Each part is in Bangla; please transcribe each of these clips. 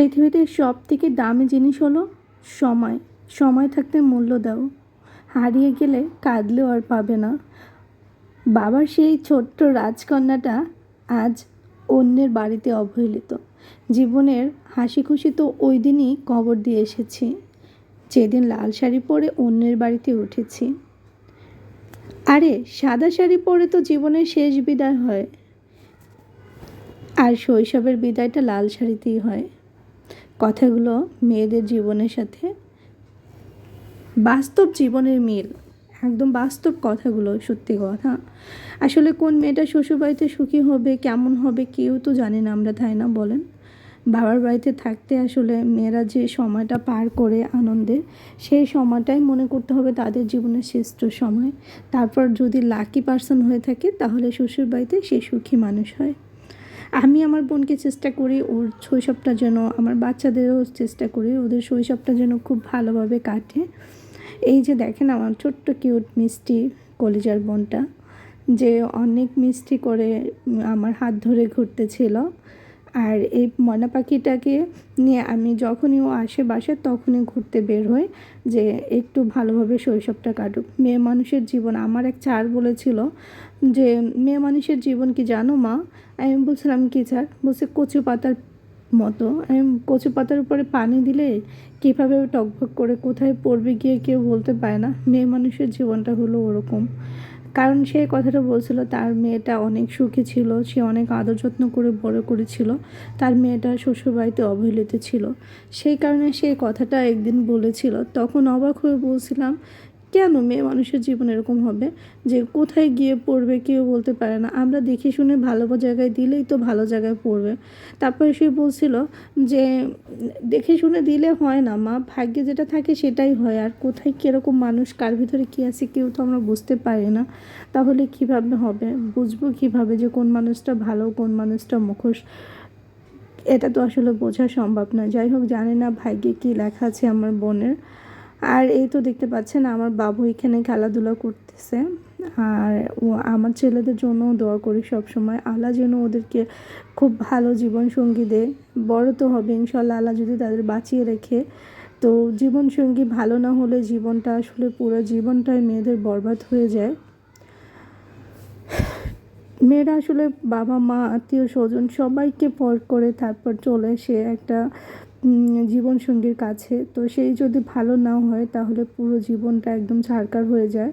পৃথিবীতে সব থেকে দামি জিনিস হলো সময়। সময় থাকতে মূল্য দাও। হারিয়ে গেলে কাঁদলেও আর পাবে না। বাবার সেই ছোট্ট রাজকন্যাটা আজ অন্যের বাড়িতে অবহেলিত। জীবনের হাসি খুশি তো ওই দিনই কবর দিয়ে এসেছি। যেদিন লাল শাড়ি পরে অন্যের বাড়িতে উঠেছি। আরে, সাদা শাড়ি পরে তো জীবনের শেষ বিদায় হয়। আর শৈশবের বিদায়টা লাল শাড়িতেই হয়। কথাগুলো মেয়েদের জীবনের সাথে বাস্তব জীবনের মিল, একদম বাস্তব কথাগুলো, সত্যি কথা। আসলে কোন মেয়েটা শ্বশুরবাড়িতে সুখী হবে, কেমন হবে কেউ তো জানে না, আমরা তাই না বলেন? বাবার বাড়িতে থাকতে আসলে মেয়েরা যে সময়টা পার করে আনন্দে, সেই সময়টাই মনে করতে হবে তাদের জীবনের শ্রেষ্ঠ সময়। তারপর যদি লাকি পার্সন হয়ে থাকে, তাহলে শ্বশুরবাড়িতে সে সুখী মানুষ হয়। আমি আমার বোনকে চেষ্টা করি ওর শৈশবটা যেন, আমার বাচ্চাদেরও চেষ্টা করি, ওদের শৈশবটা যেন খুব ভালোভাবে কাটে। এই যে দেখেন আমার ছোট্ট কিউট মিষ্টি কলিজার বোনটা, যে অনেক মিষ্টি করে আমার হাত ধরে ঘুরতেছিল। আর এই ময়না পাখিটাকে নিয়ে আমি যখনই ও আসে বাসে তখনই ঘুরতে বের হই যে একটু ভালোভাবে শৈশবটা কাটুক। মেয়ে মানুষের জীবন, আমার এক চার বলেছিল যে, মেয়ে মানুষের জীবন কি জানো মা? আমি বলছিলাম, কি স্যার? বলছে, কচু পাতার মতো। আমি কচু পাতার উপরে পানি দিলে কীভাবে টকভক করে কোথায় পড়বে গিয়ে কেউ বলতে পারে না। মেয়ে মানুষের জীবনটা হলো ওরকম। কারণ সে কথাটা বলছিল, তার মেয়েটা অনেক সুখী ছিল, সে অনেক আদর যত্ন করে বড় করেছিল, তার মেয়েটা শ্বশুরবাড়িতে অবহেলিত ছিল। সেই কারণে সে কথাটা একদিন বলেছিল। তখন অবাক হয়ে বলছিলাম কেন মেয়ে মানুষের জীবন এরকম হবে? যে কোথায় গিয়ে পড়বে কেউ বলতে পারে না। আমরা দেখে শুনে ভালো জায়গায় দিলেই তো ভালো জায়গায় পড়বে। তারপরে সে বলছিল যে, দেখে শুনে দিলে হয় না মা, ভাগ্যে যেটা থাকে সেটাই হয়। আর কোথায় কীরকম মানুষ, কার ভিতরে কী আছে কেউ তো আমরা বুঝতে পারি না। তাহলে কীভাবে হবে? বুঝব কীভাবে যে কোন মানুষটা ভালো, কোন মানুষটা মুখোশ? এটা তো আসলে বোঝা সম্ভব না যাই হোক, জানি না ভাগ্যে কী লেখা আছে আমার বোনের। আর এই তো দেখতে পাচ্ছেন, আমার বাবু এখানে খেলাধুলা করতেছে। আর ও, আমার ছেলেদের জন্য দোয়া করি সব সময় আল্লাহ যেন ওদেরকে খুব ভালো জীবনসঙ্গী দেয় বড় তো হবে, ইনশাল্লাহ আল্লাহ যদি তাদের বাঁচিয়ে রেখে। তো জীবনসঙ্গী ভালো না হলে জীবনটা আসলে পুরো জীবনটাই মেয়েদের বরবাদ হয়ে যায়। মেয়েরা আসলে বাবা মা আত্মীয় স্বজন সবাইকে পর করে তারপর চলে এসে একটা জীবনসঙ্গীর কাছে। তো সেই যদি ভালো না হয়, তাহলে পুরো জীবনটা একদম ছাড়কার হয়ে যায়।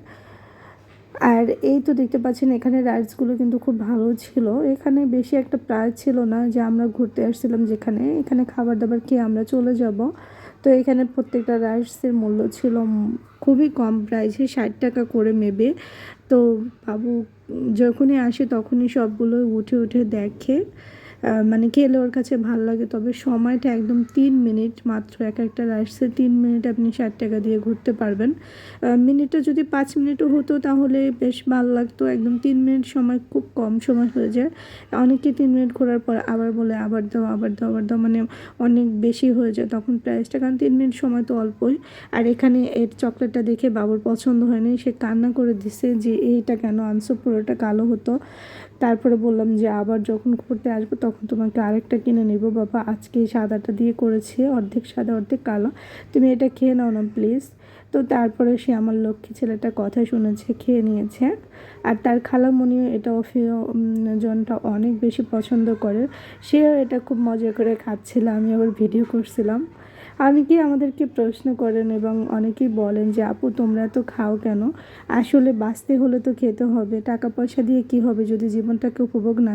আর এই তো দেখতে পাচ্ছেন, এখানে রাইডসগুলো কিন্তু খুব ভালো ছিল। এখানে বেশি একটা প্রাইস ছিল না যে আমরা ঘুরতে আসছিলাম যেখানে। এখানে খাবার দাবার খেয়ে আমরা চলে যাব। তো এখানে প্রত্যেকটা রাইডসের মূল্য ছিল খুবই কম প্রাইসে ষাট টাকা করে মেবে তো বাবু যখনই আসে, তখনই সবগুলো উঠে উঠে দেখে। মানে খেলে ওর কাছে ভালো লাগে, তবে সময়টা একদম তিন মিনিট মাত্র, এক একটা রাইডসে তিন মিনিট আপনি ষাট টাকা দিয়ে ঘুরতে পারবেন। মিনিটটা যদি পাঁচ মিনিটও হতো তাহলে বেশ ভালো লাগতো, একদম তিন মিনিট সময় খুব কম সময় হয়ে যায়। অনেকে তিন মিনিট ঘোরার পর আবার বলে, আবার দাও আবার দাও আবার দাও। মানে অনেক বেশি হয়ে যায় তখন প্রাইসটা, কারণ তিন মিনিট সময় তো অল্পই। আর এখানে এর চকলেটটা দেখে বাবুর পছন্দ হয়নি, সে কান্না করে দিছে যে, এইটা কেন আনছো? পুরোটা কালো হতো। তারপরে বললাম যে আবার যখন ঘুরতে আসব তখন তোমাকে আরেকটা কিনে নেব। বাবা, আজকে সাদাটা দিয়ে করেছি, অর্ধেক সাদা, অর্ধেক কালো। তুমি এটা খেয়ে নাও না প্লিজ তো তারপরে সে আমার লক্ষ্মী ছেলেটা কথা শুনেছে, খেয়ে নিয়েছে। আর তার খালামণিও এটা জনটা অনেক বেশি পছন্দ করে। সেও এটা খুব মজা করে খাচ্ছিল, আমি আবার ভিডিও করছিলাম। অনেকেই আমাদেরকে প্রশ্ন করেন এবং অনেকেই বলেন যে, আপু, তোমরা তো খাও কেন? আসলে বাঁচতে হলে তো খেতে হবে। টাকা পয়সা দিয়ে কি হবে যদি জীবনটাকে উপভোগ না